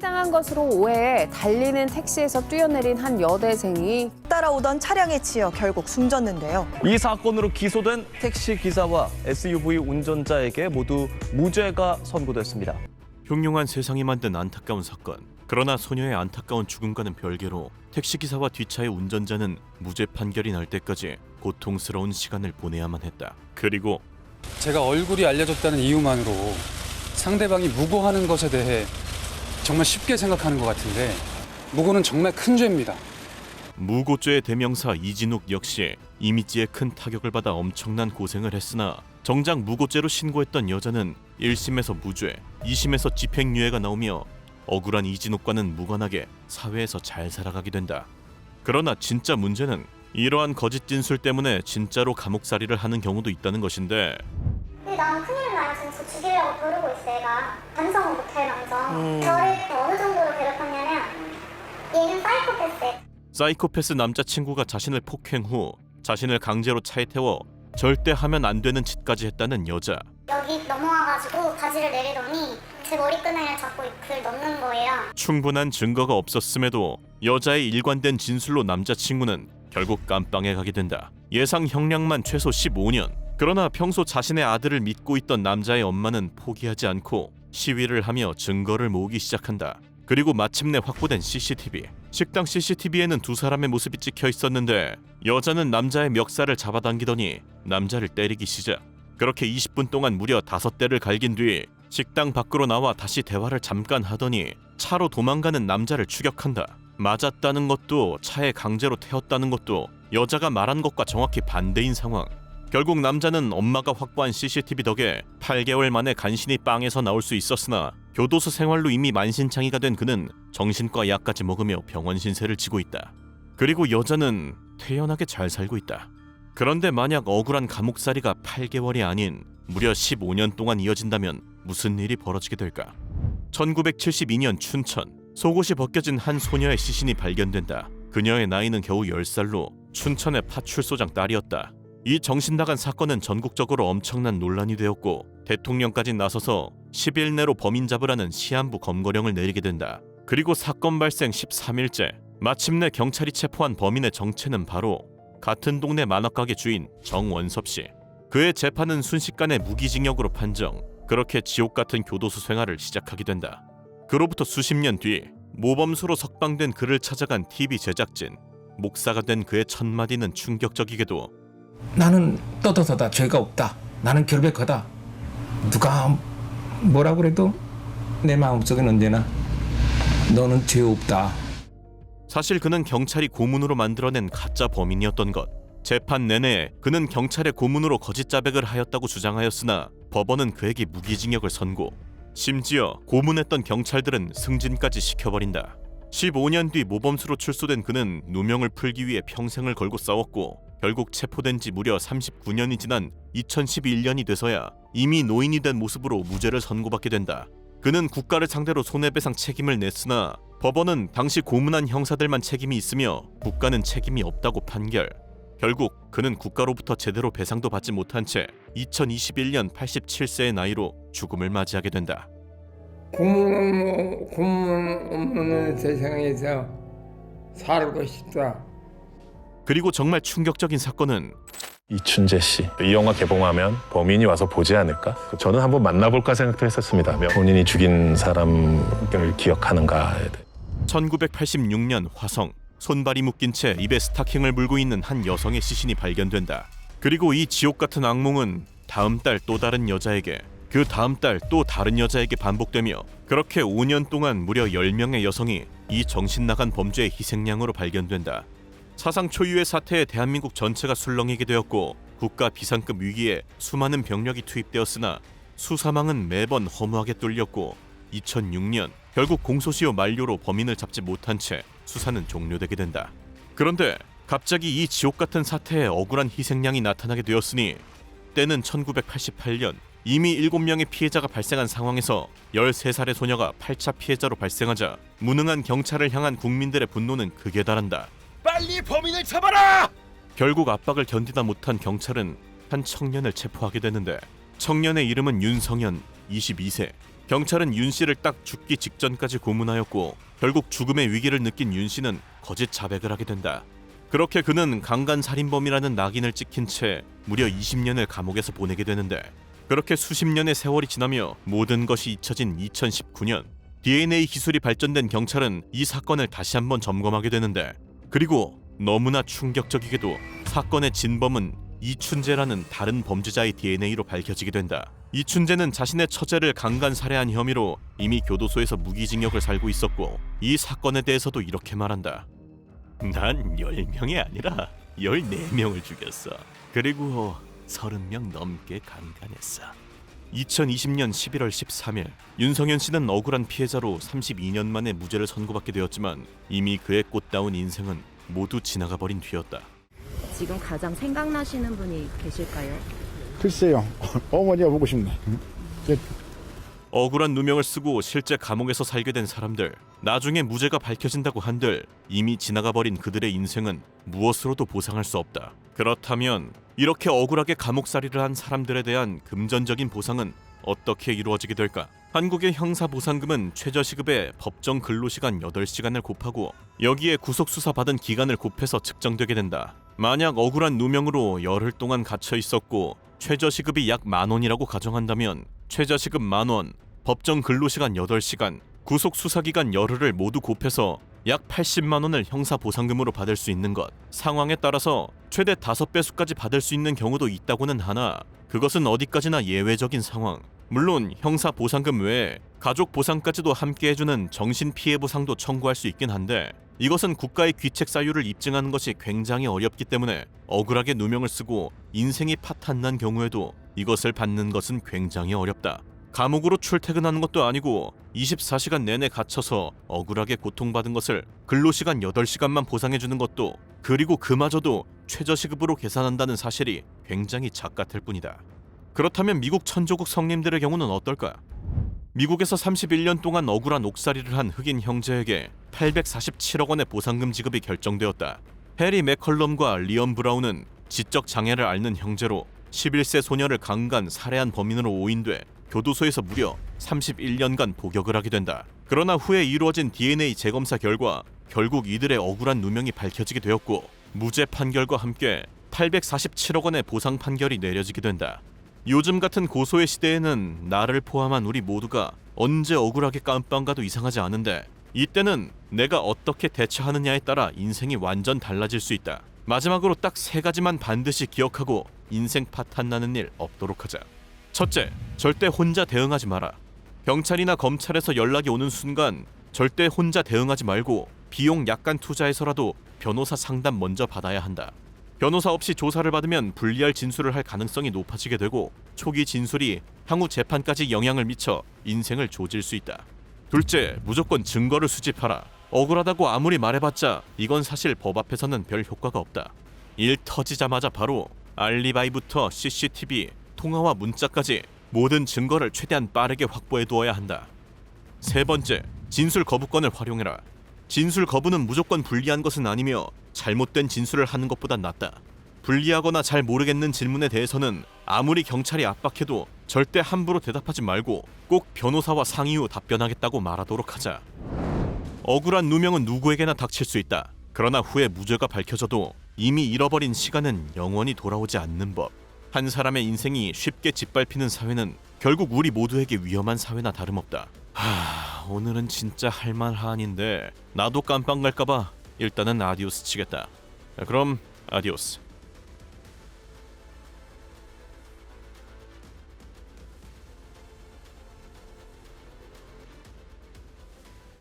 당한 것으로 오해해 달리는 택시에서 뛰어내린 한 여대생이 따라오던 차량에 치여 결국 숨졌는데요. 이 사건으로 기소된 택시 기사와 SUV 운전자에게 모두 무죄가 선고됐습니다. 흉흉한 세상이 만든 안타까운 사건. 그러나 소녀의 안타까운 죽음과는 별개로 택시 기사와 뒷차의 운전자는 무죄 판결이 날 때까지 고통스러운 시간을 보내야만 했다. 그리고 제가 얼굴이 알려졌다는 이유만으로 상대방이 무고하는 것에 대해 정말 쉽게 생각하는 것 같은데 무고는 정말 큰 죄입니다. 무고죄의 대명사 이진욱 역시 이미지에 큰 타격을 받아 엄청난 고생을 했으나 정작 무고죄로 신고했던 여자는 1심에서 무죄, 2심에서 집행유예가 나오며 억울한 이진욱과는 무관하게 사회에서 잘 살아가게 된다. 그러나 진짜 문제는 이러한 거짓 진술 때문에 진짜로 감옥살이를 하는 경우도 있다는 것인데 근데 난 큰일 나요. 지금 저 죽이려고 벼르고 있어, 얘가. 반성을 못해, 남자. 저를 어느 정도로 괴롭혔냐면, 얘는 사이코패스. 사이코패스 남자친구가 자신을 폭행 후 자신을 강제로 차에 태워 절대 하면 안 되는 짓까지 했다는 여자. 여기 넘어와가지고 바지를 내리더니 제 머리끈을 잡고 그를 넣는 거예요. 충분한 증거가 없었음에도 여자의 일관된 진술로 남자친구는 결국 깜빵에 가게 된다. 예상 형량만 최소 15년. 그러나 평소 자신의 아들을 믿고 있던 남자의 엄마는 포기하지 않고 시위를 하며 증거를 모으기 시작한다. 그리고 마침내 확보된 CCTV. 식당 CCTV에는 두 사람의 모습이 찍혀 있었는데 여자는 남자의 멱살을 잡아당기더니 남자를 때리기 시작. 그렇게 20분 동안 무려 다섯 대를 갈긴 뒤 식당 밖으로 나와 다시 대화를 잠깐 하더니 차로 도망가는 남자를 추격한다. 맞았다는 것도 차에 강제로 태웠다는 것도 여자가 말한 것과 정확히 반대인 상황. 결국 남자는 엄마가 확보한 CCTV 덕에 8개월 만에 간신히 빵에서 나올 수 있었으나 교도소 생활로 이미 만신창이가 된 그는 정신과 약까지 먹으며 병원 신세를 지고 있다. 그리고 여자는 태연하게 잘 살고 있다. 그런데 만약 억울한 감옥살이가 8개월이 아닌 무려 15년 동안 이어진다면 무슨 일이 벌어지게 될까? 1972년 춘천 속옷이 벗겨진 한 소녀의 시신이 발견된다. 그녀의 나이는 겨우 10살로 춘천의 파출소장 딸이었다. 이 정신 나간 사건은 전국적으로 엄청난 논란이 되었고 대통령까지 나서서 10일 내로 범인 잡으라는 시한부 검거령을 내리게 된다. 그리고 사건 발생 13일째 마침내 경찰이 체포한 범인의 정체는 바로 같은 동네 만화가게 주인 정원섭 씨. 그의 재판은 순식간에 무기징역으로 판정. 그렇게 지옥 같은 교도소 생활을 시작하게 된다. 그로부터 수십 년 뒤 모범수로 석방된 그를 찾아간 TV 제작진. 목사가 된 그의 첫 마디는 충격적이게도 나는 떠도서다 죄가 없다. 나는 결백하다. 누가 뭐라 그래도 내 마음속엔 언제나 너는 죄 없다. 사실 그는 경찰이 고문으로 만들어낸 가짜 범인이었던 것. 재판 내내 그는 경찰의 고문으로 거짓 자백을 하였다고 주장하였으나 법원은 그에게 무기징역을 선고. 심지어 고문했던 경찰들은 승진까지 시켜버린다. 15년 뒤 모범수로 출소된 그는 누명을 풀기 위해 평생을 걸고 싸웠고 결국 체포된 지 무려 39년이 지난 2011년이 돼서야 이미 노인이 된 모습으로 무죄를 선고받게 된다. 그는 국가를 상대로 손해배상 책임을 냈으나 법원은 당시 고문한 형사들만 책임이 있으며 국가는 책임이 없다고 판결. 결국 그는 국가로부터 제대로 배상도 받지 못한 채 2021년 87세의 나이로 죽음을 맞이하게 된다. 고문, 고문 없는 세상에서 살고 싶다. 그리고 정말 충격적인 사건은 이춘재 씨. 이 영화 개봉하면 범인이 와서 보지 않을까? 저는 한번 만나볼까 생각도 했었습니다. 본인이 죽인 사람을 기억하는가에 대해. 1986년 화성 손발이 묶인 채 입에 스타킹을 물고 있는 한 여성의 시신이 발견된다. 그리고 이 지옥 같은 악몽은 다음 달 또 다른 여자에게 그 다음 달 또 다른 여자에게 반복되며 그렇게 5년 동안 무려 10명의 여성이 이 정신 나간 범죄의 희생양으로 발견된다. 사상 초유의 사태에 대한민국 전체가 술렁이게 되었고 국가 비상급 위기에 수많은 병력이 투입되었으나 수사망은 매번 허무하게 뚫렸고 2006년 결국 공소시효 만료로 범인을 잡지 못한 채 수사는 종료되게 된다. 그런데 갑자기 이 지옥 같은 사태에 억울한 희생양이 나타나게 되었으니 때는 1988년 이미 7명의 피해자가 발생한 상황에서 13살의 소녀가 8차 피해자로 발생하자 무능한 경찰을 향한 국민들의 분노는 극에 달한다. 빨리 범인을 잡아라! 결국 압박을 견디다 못한 경찰은 한 청년을 체포하게 되는데 청년의 이름은 윤성현 22세 경찰은 윤 씨를 딱 죽기 직전까지 고문하였고 결국 죽음의 위기를 느낀 윤 씨는 거짓 자백을 하게 된다. 그렇게 그는 강간 살인범이라는 낙인을 찍힌 채 무려 20년을 감옥에서 보내게 되는데 그렇게 수십 년의 세월이 지나며 모든 것이 잊혀진 2019년 DNA 기술이 발전된 경찰은 이 사건을 다시 한번 점검하게 되는데 그리고 너무나 충격적이게도 사건의 진범은 이춘재라는 다른 범죄자의 DNA로 밝혀지게 된다. 이춘재는 자신의 처제를 강간 살해한 혐의로 이미 교도소에서 무기징역을 살고 있었고 이 사건에 대해서도 이렇게 말한다. 난 10명이 아니라 14명을 죽였어. 그리고 30명 넘게 강간했어. 2020년 11월 13일 윤성현 씨는 억울한 피해자로 32년 만에 무죄를 선고받게 되었지만 이미 그의 꽃다운 인생은 모두 지나가 버린 뒤였다. 지금 가장 생각나시는 분이 계실까요? 글쎄요. 어머니가 보고 싶네. 억울한 누명을 쓰고 실제 감옥에서 살게 된 사람들, 나중에 무죄가 밝혀진다고 한들 이미 지나가 버린 그들의 인생은 무엇으로도 보상할 수 없다. 그렇다면 이렇게 억울하게 감옥살이를 한 사람들에 대한 금전적인 보상은 어떻게 이루어지게 될까? 한국의 형사보상금은 최저시급의 법정 근로시간 8시간을 곱하고 여기에 구속수사 받은 기간을 곱해서 측정되게 된다. 만약 억울한 누명으로 열흘 동안 갇혀 있었고 최저시급이 약 만 원이라고 가정한다면 최저시급 만 원, 법정 근로시간 8시간, 구속 수사기간 열흘을 모두 곱해서 약 80만 원을 형사 보상금으로 받을 수 있는 것. 상황에 따라서 최대 5배수까지 받을 수 있는 경우도 있다고는 하나 그것은 어디까지나 예외적인 상황. 물론 형사 보상금 외에 가족 보상까지도 함께 해주는 정신 피해 보상도 청구할 수 있긴 한데 이것은 국가의 귀책 사유를 입증하는 것이 굉장히 어렵기 때문에 억울하게 누명을 쓰고 인생이 파탄난 경우에도 이것을 받는 것은 굉장히 어렵다. 감옥으로 출퇴근하는 것도 아니고 24시간 내내 갇혀서 억울하게 고통받은 것을 근로시간 8시간만 보상해주는 것도 그리고 그마저도 최저시급으로 계산한다는 사실이 굉장히 작같을 뿐이다. 그렇다면 미국 천조국 성님들의 경우는 어떨까? 미국에서 31년 동안 억울한 옥살이를 한 흑인 형제에게 847억 원의 보상금 지급이 결정되었다. 해리 맥컬럼과 리엄 브라운은 지적 장애를 앓는 형제로 11세 소녀를 강간 살해한 범인으로 오인돼 교도소에서 무려 31년간 복역을 하게 된다. 그러나 후에 이루어진 DNA 재검사 결과 결국 이들의 억울한 누명이 밝혀지게 되었고 무죄 판결과 함께 847억 원의 보상 판결이 내려지게 된다. 요즘 같은 고소의 시대에는 나를 포함한 우리 모두가 언제 억울하게 깜빵 가도 이상하지 않은데 이때는 내가 어떻게 대처하느냐에 따라 인생이 완전 달라질 수 있다. 마지막으로 딱 세 가지만 반드시 기억하고 인생 파탄 나는 일 없도록 하자. 첫째, 절대 혼자 대응하지 마라. 경찰이나 검찰에서 연락이 오는 순간 절대 혼자 대응하지 말고 비용 약간 투자해서라도 변호사 상담 먼저 받아야 한다. 변호사 없이 조사를 받으면 불리할 진술을 할 가능성이 높아지게 되고 초기 진술이 향후 재판까지 영향을 미쳐 인생을 조질 수 있다. 둘째, 무조건 증거를 수집하라. 억울하다고 아무리 말해봤자 이건 사실 법 앞에서는 별 효과가 없다. 일 터지자마자 바로 알리바이부터 CCTV, 통화와 문자까지 모든 증거를 최대한 빠르게 확보해 두어야 한다. 세 번째, 진술 거부권을 활용해라. 진술 거부는 무조건 불리한 것은 아니며 잘못된 진술을 하는 것보다 낫다. 불리하거나 잘 모르겠는 질문에 대해서는 아무리 경찰이 압박해도 절대 함부로 대답하지 말고 꼭 변호사와 상의 후 답변하겠다고 말하도록 하자. 억울한 누명은 누구에게나 닥칠 수 있다. 그러나 후에 무죄가 밝혀져도 이미 잃어버린 시간은 영원히 돌아오지 않는 법. 한 사람의 인생이 쉽게 짓밟히는 사회는 결국 우리 모두에게 위험한 사회나 다름없다. 하, 오늘은 진짜 할만한인데 나도 깜빵 갈까봐 일단은 아디오스 치겠다. 자, 그럼 아디오스.